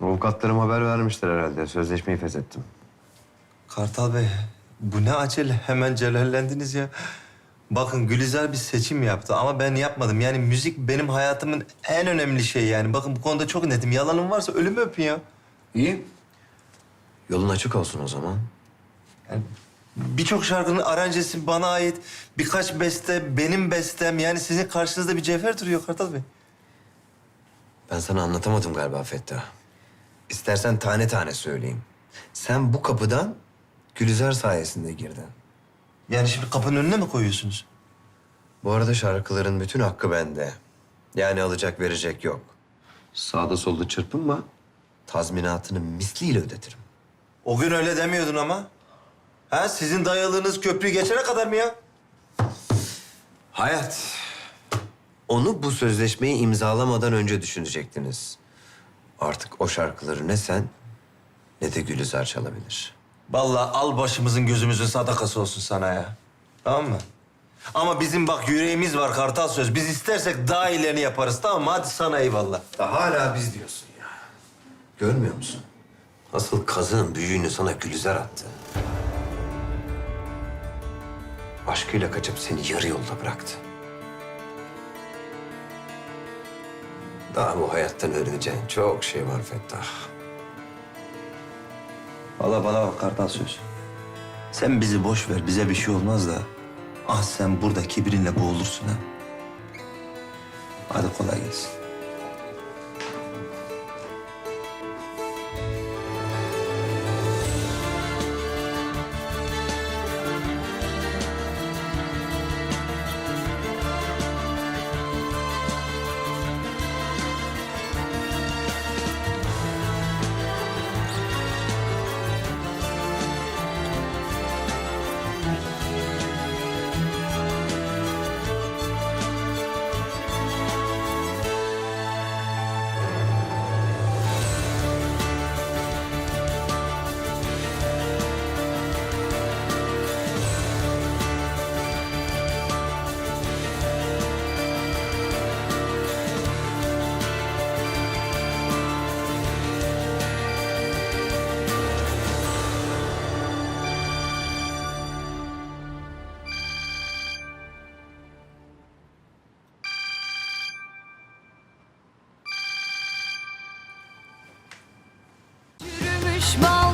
Avukatlarım haber vermişler herhalde. Sözleşmeyi feshettim. Kartal Bey, bu ne acele? Hemen celallendiniz ya. Bakın Gülizar bir seçim yaptı ama ben yapmadım. Yani müzik benim hayatımın en önemli şeyi yani. Bakın bu konuda çok netim. Yalanım varsa ölümü öpün ya. İyi. Yolun açık olsun o zaman. Yani birçok şarkının aranjesi bana ait. Birkaç beste benim bestem. Yani sizin karşınızda bir cevher duruyor Kartal Bey. Ben sana anlatamadım galiba Fettah. İstersen tane tane söyleyeyim. Sen bu kapıdan Gülizar sayesinde girdin. Yani şimdi kapının önüne mi koyuyorsunuz? Bu arada şarkıların bütün hakkı bende. Yani alacak verecek yok. Sağda solda çırpınma. Tazminatını misliyle ödetirim. O gün öyle demiyordun ama. Ha sizin dayalığınız köprüyü geçene kadar mı ya? Hayat. Onu bu sözleşmeyi imzalamadan önce düşünecektiniz. Artık o şarkıları ne sen ne de Gülizar çalabilir. Vallahi al başımızın gözümüzün sadakası olsun sana ya. Tamam mı? Ama bizim bak yüreğimiz var Kartal söz. Biz istersek daha iyilerini yaparız tamam mı? Hadi sana eyvallah. Da hala biz diyorsun ya. Görmüyor musun? Asıl kazığın büyüğünü sana Gülizar attı. Aşkıyla kaçıp seni yarı yolda bıraktı. Daha bu hayattan öğreneceğin çok şey var Fettah. Valla bana bak Kartal söz. Sen bizi boş ver. Bize bir şey olmaz da. Ah sen burada kibrinle boğulursun ha. Hadi kolay gelsin. Small.